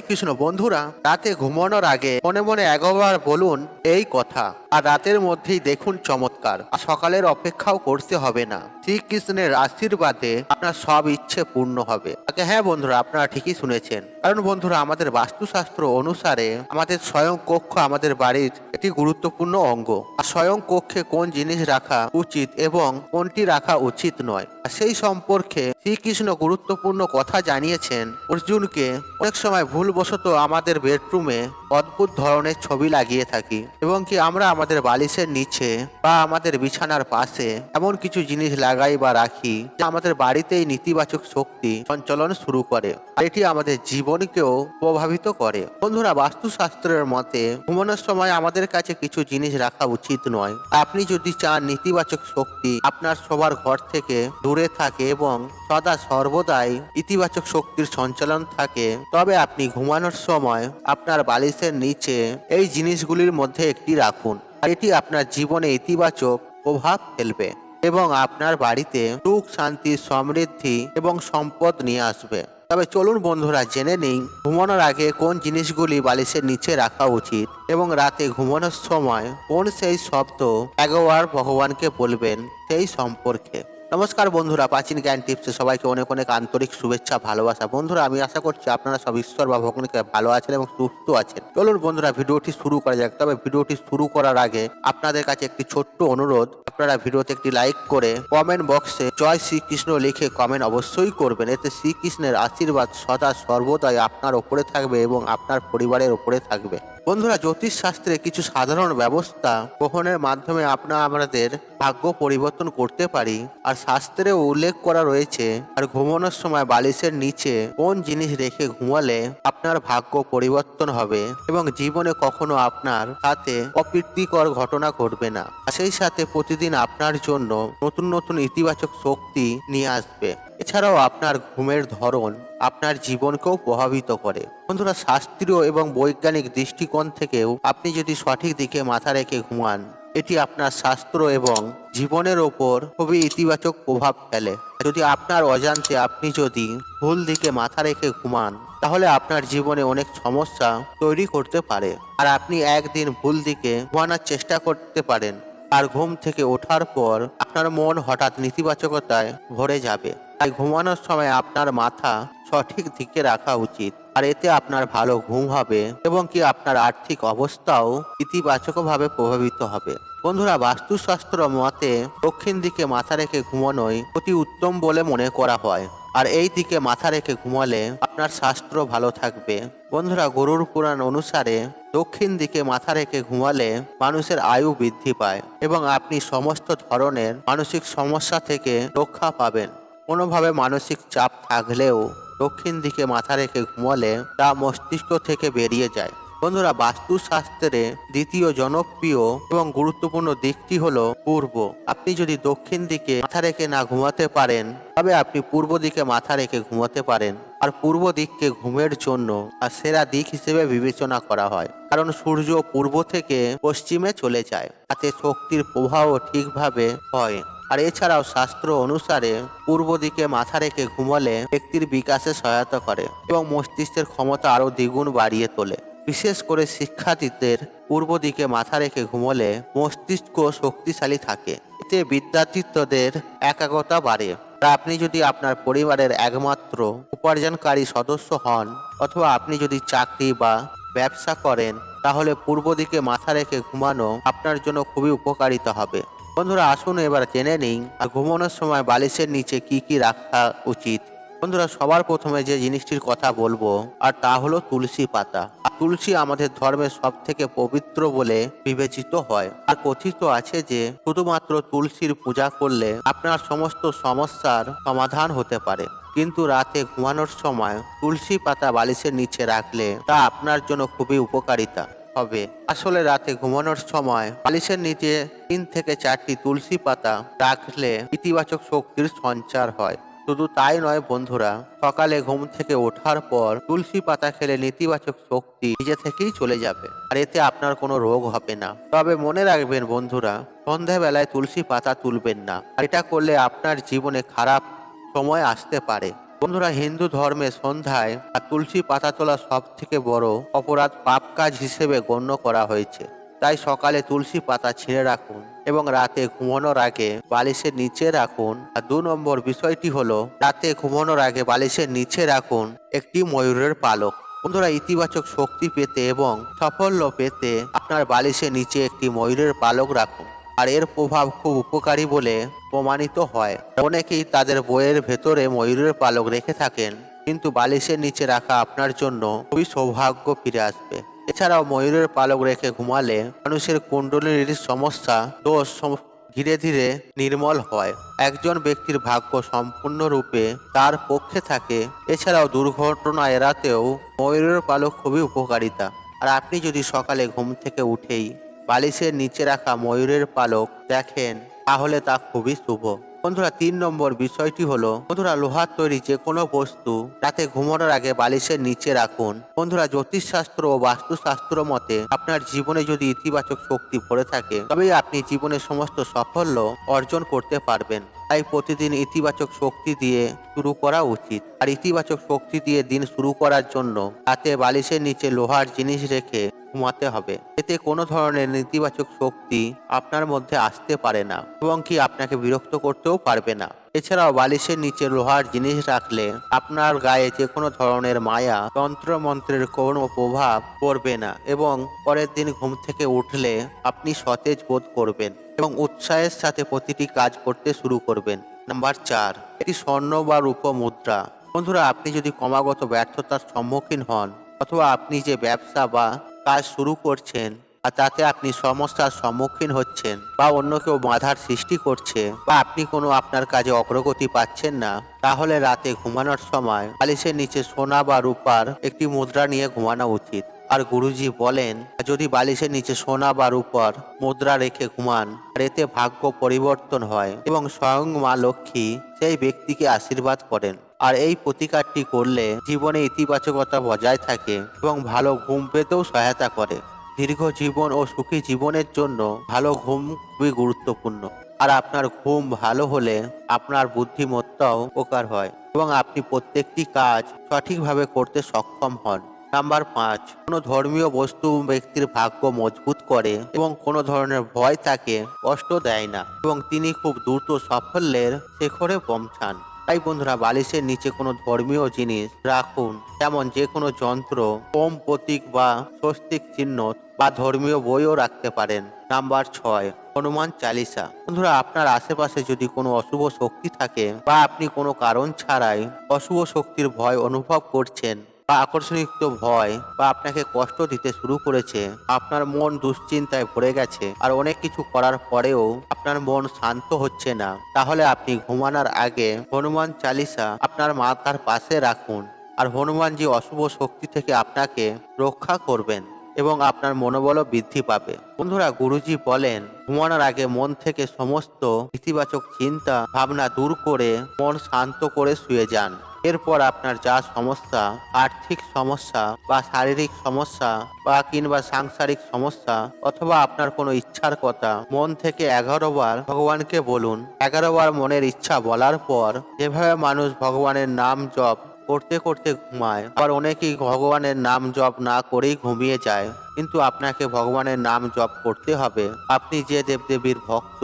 কৃষ্ণ বন্ধুরা রাতে ঘুমানোর আগে মনে মনে একবার বলুন এই কথা। আর রাতের মধ্যেই দেখুন চমৎকার। আর সকালের অপেক্ষাও করতে হবে না। শ্রীকৃষ্ণের আশীর্বাদে আপনার সব ইচ্ছে পূর্ণ হবে। আগে হ্যাঁ বন্ধুরা, আপনারা ঠিকই শুনেছেন। কারণ বন্ধুরা, আমাদের বাস্তুশাস্ত্র অনুসারে আমাদের স্বয়ং কক্ষ আমাদের বাড়ির একটি গুরুত্বপূর্ণ অঙ্গ। আর স্বয়ং কক্ষে কোন জিনিস রাখা উচিত এবং কোনটি রাখা উচিত নয়। আর সেই সম্পর্কে শ্রীকৃষ্ণ গুরুত্বপূর্ণ কথা জানিয়েছেন। অর্জুনকে অনেক সময় ভুলবশত আমাদের বেডরুমে অদ্ভুত ধরনের ছবি লাগিয়ে থাকি। এবং কি আমরা আমাদের বালিশের নিচে বা আমাদের বিছানার পাশে এমন কিছু জিনিস লাগাই বা রাখি যা আমাদের বাড়িতেই নেতিবাচক শক্তি সঞ্চালন শুরু করে। আর এটি আমাদের জীবনকেও প্রভাবিত করে। বন্ধুরা, বাস্তুশাস্ত্রের মতে, ঘুমানোর সময় আমাদের কাছে কিছু জিনিস রাখা উচিত নয়। আপনি যদি চান নেতিবাচক শক্তি আপনার সবার ঘর থেকে দূরে থাকে এবং সদা সর্বদাই ইতিবাচক শক্তির সঞ্চালন থাকে, তবে আপনি ঘুমানোর সময় আপনার বালিশের নিচে এই জিনিসগুলির মধ্যে একটি রাখুন। এটি আপনার জীবনে ইতিবাচক প্রভাব ফেলবে এবং আপনার বাড়িতে সুখ, শান্তি, সমৃদ্ধি এবং সম্পদ নিয়ে আসবে। তবে চলুন বন্ধুরা, জেনে নিন ঘুমানোর আগে কোন জিনিসগুলি বালিশের নিচে রাখা উচিত এবং রাতে ঘুমানোর সময় কোন সেই শব্দ একবার ভগবানকে বলবেন সেই সম্পর্কে। নমস্কার বন্ধুরা, প্রাচীন জ্ঞান টিপসে সবাইকে অনেক অনেক আন্তরিক শুভেচ্ছা, ভালোবাসা। বন্ধুরা, আমি আশা করছি আপনারা সব ঈশ্বর বা ভগবানকে ভালো আছেন এবং সুস্থ আছেন। চলুন বন্ধুরা, ভিডিওটি শুরু করা যাক। তবে ভিডিওটি শুরু করার আগে আপনাদের কাছে একটি ছোট্ট অনুরোধ। আপনারা ভিডিওতে একটি লাইক করে কমেন্ট বক্সে জয় শ্রীকৃষ্ণ লিখে কমেন্ট অবশ্যই করবেন। এতে শ্রীকৃষ্ণের আশীর্বাদ সদা সর্বদাই আপনার ওপরে থাকবে এবং আপনার পরিবারের ওপরে থাকবে। বন্ধুরা জ্যোতিষ শাস্ত্রে কিছু সাধারণ ব্যবস্থা গ্রহণের মাধ্যমে আপনার আমাদের ভাগ্য পরিবর্তন করতে পারি। আর শাস্ত্রেও উল্লেখ করা রয়েছে, আর ঘুমানোর সময় বালিশের নিচে কোন জিনিস রেখে ঘুমালে আপনার ভাগ্য পরিবর্তন হবে এবং জীবনে কখনো আপনার সাথে অপ্রীতিকর ঘটনা ঘটবে না। সেই সাথে প্রতিদিন আপনার জন্য নতুন নতুন ইতিবাচক শক্তি নিয়ে আসবে। এছাড়াও আপনার ঘুমের ধরন আপনার জীবনকেও প্রভাবিত করে। বন্ধুরা, শাস্ত্রীয় এবং বৈজ্ঞানিক দৃষ্টিকোণ থেকেও আপনি যদি সঠিক দিকে মাথা রেখে ঘুমান, এটি আপনার শাস্ত্র এবং জীবনের ওপর খুবই ইতিবাচক প্রভাব ফেলে। যদি আপনার অজান্তে আপনি যদি ভুল দিকে মাথা রেখে ঘুমান, তাহলে আপনার জীবনে অনেক সমস্যা তৈরি করতে পারে। আর আপনি একদিন ভুল দিকে ঘুমানোর চেষ্টা করতে পারেন। আর ঘুম থেকে ওঠার পর আপনার মন হঠাৎ নেতিবাচকতায় ভরে যাবে। তাই ঘুমানোর সময় আপনার মাথা সঠিক দিকে রাখা উচিত। আর এতে আপনার ভালো ঘুম হবে এবং কি আপনার আর্থিক অবস্থাও ইতিবাচকভাবে প্রভাবিত হবে। বন্ধুরা, বাস্তুশাস্ত্র মতে দক্ষিণ দিকে মাথা রেখে ঘুমানোই অতি উত্তম বলে মনে করা হয়। আর এই দিকে মাথা রেখে ঘুমালে আপনার স্বাস্থ্য ভালো থাকবে। বন্ধুরা, গরুর পুরাণ অনুসারে দক্ষিণ দিকে মাথা রেখে ঘুমালে মানুষের আয়ু বৃদ্ধি পায় এবং আপনি সমস্ত ধরনের মানসিক সমস্যা থেকে রক্ষা পাবেন। কোনোভাবে মানসিক চাপ থাকলেও দক্ষিণ দিকে মাথা রেখে ঘুমালে তা মস্তিষ্ক থেকে বেরিয়ে যায়। বন্ধুরা, বাস্তুশাস্ত্রে দ্বিতীয় জনপ্রিয় এবং গুরুত্বপূর্ণ দিকটি হলো পূর্ব। আপনি যদি দক্ষিণ দিকে মাথা রেখে না ঘুমাতে পারেন, তবে আপনি পূর্ব দিকে মাথা রেখে ঘুমাতে পারেন। আর পূর্ব দিককে ঘুমের জন্য আর সেরা দিক হিসেবে বিবেচনা করা হয়। কারণ সূর্য পূর্ব থেকে পশ্চিমে চলে যায়। তাতে শক্তির প্রভাবও ঠিকভাবে হয়। আর এছাড়াও শাস্ত্র অনুসারে পূর্ব দিকে মাথা রেখে ঘুমালে ব্যক্তির বিকাশে সহায়তা করে এবং মস্তিষ্কের ক্ষমতা আরও দ্বিগুণ বাড়িয়ে তোলে। বিশেষ করে শিক্ষার্থীদের পূর্ব দিকে মাথা রেখে ঘুমলে মস্তিষ্ক শক্তিশালী থাকে। এতে বিদ্যার্থীদের একাগ্রতা বাড়ে। আপনি যদি আপনার পরিবারের একমাত্র উপার্জনকারী সদস্য হন অথবা আপনি যদি চাকরি বা ব্যবসা করেন, তাহলে পূর্ব দিকে মাথা রেখে ঘুমানো আপনার জন্য খুবই উপকারিতা হবে। বন্ধুরা, আসুন এবার জেনে নিন আর ঘুমানোর সময় বালিশের নিচে কি কি রাখা উচিত। বন্ধুরা, সবার প্রথমে যে জিনিসটির কথা বলব, আর তা হলো তুলসী পাতা। আর তুলসী আমাদের ধর্মের সব থেকে পবিত্র বলে বিবেচিত হয়। আর কথিত আছে যে, শুধুমাত্র তুলসীর পূজা করলে আপনার সমস্ত সমস্যার সমাধান হতে পারে। কিন্তু রাতে ঘুমানোর সময় তুলসী পাতা বালিশের নিচে রাখলে তা আপনার জন্য খুবই উপকারিতা। হবে। আসলে রাতে ঘুমানোর সময় বালিশের নিচে তিন থেকে চারটি তুলসী পাতা রাখলে ইতিবাচক শক্তির সঞ্চার হয়। শুধু তাই নয় বন্ধুরা, সকালে ঘুম থেকে ওঠার পর তুলসী পাতা খেলে নেতিবাচক শক্তি নিজে থেকেই চলে যাবে, আর এতে আপনার কোনো রোগ হবে না। তবে মনে রাখবেন বন্ধুরা, সন্ধ্যাবেলায় তুলসী পাতা তুলবেন না এটা করলে আপনার জীবনে খারাপ সময় আসতে পারে। বন্ধুরা, হিন্দু ধর্মে সন্ধ্যায় আর তুলসী পাতা তোলা সব থেকে বড় অপরাধ পাপ কাজ হিসেবে গণ্য করা হয়েছে। তাই সকালে তুলসী পাতা ছিঁড়ে রাখুন এবং রাতে ঘুমানোর আগে বালিশের নিচে রাখুন। আর দু নম্বর বিষয়টি হলো, রাতে ঘুমানোর আগে বালিশের নিচে রাখুন একটি ময়ূরের পালক। বন্ধুরা, ইতিবাচক শক্তি পেতে এবং সাফল্য পেতে আপনার বালিশের নিচে একটি ময়ূরের পালক রাখুন। আর এর প্রভাব খুব উপকারী বলে প্রমাণিত হয়। অনেকেই তাদের বইয়ের ভেতরে ময়ূরের পালক রেখে থাকেন, কিন্তু বালিশের নিচে রাখা আপনার জন্য খুবই সৌভাগ্য ফিরে আসবে। এছাড়াও ময়ূরের পালক রেখে ঘুমালে মানুষের কুণ্ডলীর সমস্যা, দোষ ধীরে ধীরে নির্মল হয়। একজন ব্যক্তির ভাগ্য সম্পূর্ণরূপে তার পক্ষে থাকে। এছাড়াও দুর্ঘটনা এড়াতেও ময়ূরের পালক খুবই উপকারিতা। আর আপনি যদি সকালে ঘুম থেকে উঠেই বালিশের নিচে রাখা ময়ূরের পালক দেখেন, তাহলে তা খুবই শুভ। বন্ধুরা, তিন নম্বর বিষয়টি হলো, বন্ধুরা, লোহার তৈরি যে কোনো বস্তু রাতে ঘুমানোর আগে বালিশের নিচে রাখুন। বন্ধুরা, জ্যোতিষশাস্ত্র ও বাস্তুশাস্ত্র মতে আপনার জীবনে যদি ইতিবাচক শক্তি ভরে থাকে, তবেই আপনি জীবনের সমস্ত সাফল্য অর্জন করতে পারবেন। তাই প্রতিদিন ইতিবাচক শক্তি দিয়ে শুরু করা উচিত। আর ইতিবাচক শক্তি দিয়ে দিন শুরু করার জন্য রাতে বালিশের নিচে লোহার জিনিস রেখে ঘুমাতে হবে। এতে কোনো ধরনের নেতিবাচক শক্তি আপনার মধ্যে আসতে পারে না এবং কি আপনাকে বিরক্ত করতেও পারবে না। এছাড়াও বালিশের নিচে লোহার জিনিস রাখলে আপনার গায়ে যে কোনো ধরনের মায়া তন্ত্র মন্ত্রের কোনো প্রভাব পড়বে না এবং পরের দিন ঘুম থেকে উঠলে আপনি সতেজ বোধ করবেন এবং উৎসাহের সাথে প্রতিটি কাজ করতে শুরু করবেন। নাম্বার চার, এটি স্বর্ণ বা রূপ মুদ্রা। বন্ধুরা, আপনি যদি ক্রমাগত ব্যর্থতার সম্মুখীন হন অথবা আপনি যে ব্যবসা বা কাজ শুরু করছেন আর তাতে আপনি সমস্যার সম্মুখীন হচ্ছেন বা অন্য কেউ বাধার সৃষ্টি করছে বা আপনি কোনো আপনার কাজে অগ্রগতি পাচ্ছেন না, তাহলে রাতে ঘুমানোর সময় বালিশের নিচে সোনা বা রূপার একটি মুদ্রা নিয়ে ঘুমানো উচিত। আর গুরুজি বলেন, যদি বালিশের নিচে সোনা বা রূপার মুদ্রা রেখে ঘুমান, আর এতে ভাগ্য পরিবর্তন হয় এবং স্বয়ং মা লক্ষ্মী সেই ব্যক্তিকে আশীর্বাদ করেন। আর এই প্রতিকারটি করলে জীবনে ইতিবাচকতা বজায় থাকে এবং ভালো ঘুম পেতেও সহায়তা করে। দীর্ঘ জীবন ও সুখী জীবনের জন্য ভালো ঘুম খুবই গুরুত্বপূর্ণ। আর আপনার ঘুম ভালো হলে আপনার বুদ্ধিমত্তাও উপকার হয় এবং আপনি প্রত্যেকটি কাজ সঠিকভাবে করতে সক্ষম হন। নাম্বার পাঁচ, কোনো ধর্মীয় বস্তু ব্যক্তির ভাগ্য মজবুত করে এবং কোনো ধরনের ভয় তাকে কষ্ট দেয় না এবং তিনি খুব দ্রুত সাফল্যের শেখরে পৌঁছান। তাই বন্ধুরা, বালিশের নিচে কোনো ধর্মীয় জিনিস রাখুন। যেমন যে কোনো যন্ত্র, ওম, প্রতীক বা স্বস্তিক চিহ্ন বা ধর্মীয় বইও রাখতে পারেন। নাম্বার ছয়, হনুমান চালিসা। বন্ধুরা, আপনার আশেপাশে যদি কোনো অশুভ শক্তি থাকে বা আপনি কোনো কারণ ছাড়াই অশুভ শক্তির ভয় অনুভব করছেন বা আকর্ষণযুক্ত ভয় বা আপনাকে কষ্ট দিতে শুরু করেছে, আপনার মন দুশ্চিন্তায় ভরে গেছে আর অনেক কিছু করার পরেও আপনার মন শান্ত হচ্ছে না। তাহলে আপনি ঘুমানোর আগে হনুমান চালিসা আপনার মাথার পাশে রাখুন আর হনুমানজি অশুভ শক্তি থেকে আপনাকে রক্ষা করবেন এবং আপনার মনোবলও বৃদ্ধি পাবে। বন্ধুরা, গুরুজি বলেন, ঘুমানোর আগে মন থেকে সমস্ত ইতিবাচক চিন্তা, ভাবনা দূর করে মন শান্ত করে শুয়ে যান। এরপর আপনার যা সমস্যা, আর্থিক সমস্যা বা শারীরিক সমস্যা বা কিংবা সাংসারিক সমস্যা অথবা আপনার কোনো ইচ্ছার কথা, মন থেকে এগারো বার ভগবানকে বলুন। এগারো বার মনের ইচ্ছা বলার পর যেভাবে মানুষ ভগবানের নাম জপ করতে করতে ঘুমায়, আবার অনেকেই ভগবানের নাম জপ না করেই ঘুমিয়ে যায়, কিন্তু আপনাকে ভগবানের নাম জপ করতে হবে। আপনি যে দেবদেবীর ভক্ত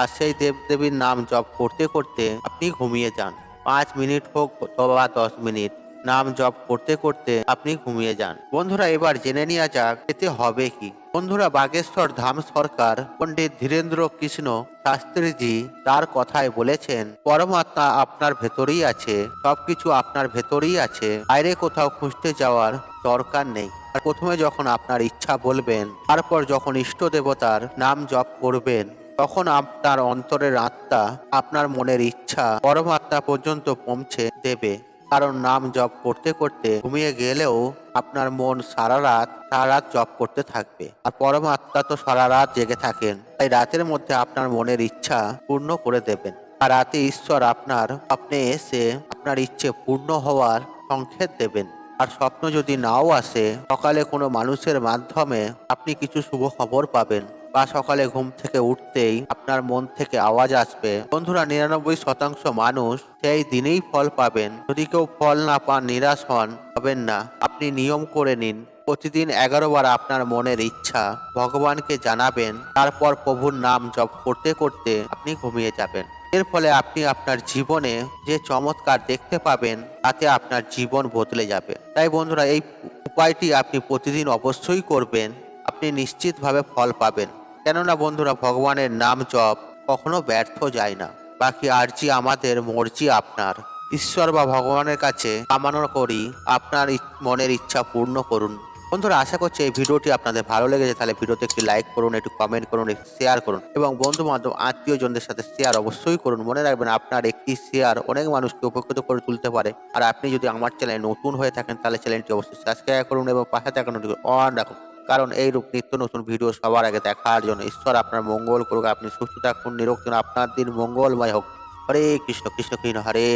আর সেই দেবদেবীর নাম জপ করতে করতে আপনি ঘুমিয়ে যান। পাঁচ মিনিট হোক অথবা দশ মিনিট। নাম জপ করতে করতে আপনি ঘুমিয়ে যান। বন্ধুরা, এবার জেনে নেওয়া যাক, এতে হবে কি? বন্ধুরা, বাগেশ্বর ধাম সরকার পণ্ডিত ধীরেন্দ্র কৃষ্ণ শাস্ত্রীজি তার কথায় বলেছেন, পরমাত্মা আপনার ভেতরেই আছে, সবকিছু আপনার ভেতরেই আছে, বাইরে কোথাও খুঁজতে যাওয়ার দরকার নেই। আর প্রথমে যখন আপনার ইচ্ছা বলবেন, তারপর যখন ইষ্ট দেবতার নাম জপ করবেন তখন আপনার অন্তরের আত্মা আপনার মনের ইচ্ছা পরমাত্মা পর্যন্ত পৌঁছে দেবে। কারণ নাম জপ করতে করতে ঘুমিয়ে গেলেও আপনার মন সারা রাত সারা রাত জপ করতে থাকবে। আর পরমাত্মা তো সারা রাত জেগে থাকেন, তাই রাতের মধ্যে আপনার মনের ইচ্ছা পূর্ণ করে দেবেন। আর রাতে ঈশ্বর আপনার স্বপ্নে এসে আপনার ইচ্ছে পূর্ণ হওয়ার সংকেত দেবেন। আর স্বপ্ন যদি নাও আসে, সকালে কোনো মানুষের মাধ্যমে আপনি কিছু শুভ খবর পাবেন। বা সকালে ঘুম থেকে উঠতেই আপনার মন থেকে আওয়াজ আসবে। বন্ধুরা, নিরানব্বই শতাংশ মানুষ সেই দিনেই ফল পাবেন। যদি কেউ ফল না পান, নিরাশ হন হবেন না। আপনি নিয়ম করে নিন। প্রতিদিন এগারো বার আপনার মনের ইচ্ছা ভগবানকে জানাবেন। তারপর প্রভুর নাম জপ করতে করতে আপনি ঘুমিয়ে যাবেন। এর ফলে আপনি আপনার জীবনে যে চমৎকার দেখতে পাবেন, তাতে আপনার জীবন বদলে যাবে। তাই বন্ধুরা, এই উপায়টি আপনি প্রতিদিন অবশ্যই করবেন। আপনি নিশ্চিতভাবে ফল পাবেন। কেননা বন্ধুরা, ভগবানের নাম জপ কখনো ব্যর্থ যায় না। বাকি আরজি আমাদের, মর্জি আপনার। ঈশ্বর বা ভগবানের কাছে কামনা করি আপনার মনের ইচ্ছা পূর্ণ করুন। বন্ধুরা, আশা করছি এই ভিডিওটি আপনাদের ভালো লেগেছে। তাহলে ভিডিওতে একটি লাইক করুন, একটু কমেন্ট করুন, একটু শেয়ার করুন এবং বন্ধু বান্ধব আত্মীয়জনদের সাথে শেয়ার অবশ্যই করুন। মনে রাখবেন, আপনার একটি শেয়ার অনেক মানুষকে উপকৃত করে তুলতে পারে। আর আপনি যদি আমার চ্যানেলে নতুন হয়ে থাকেন, তাহলে চ্যানেলটি অবশ্যই সাবস্ক্রাইব করুন এবং পাশে থাকা নোটিফিকেশন অন রাখুন। কারণ এই রূপ নিত্য নতুন ভিডিও সবার আগে দেখার জন্য। ঈশ্বর আপনার মঙ্গল করুক, আপনি সুস্থ থাকুন, নিরোগ আপনার দিন মঙ্গলময় হোক। হরে কৃষ্ণ কৃষ্ণ কৃষ্ণ হরে।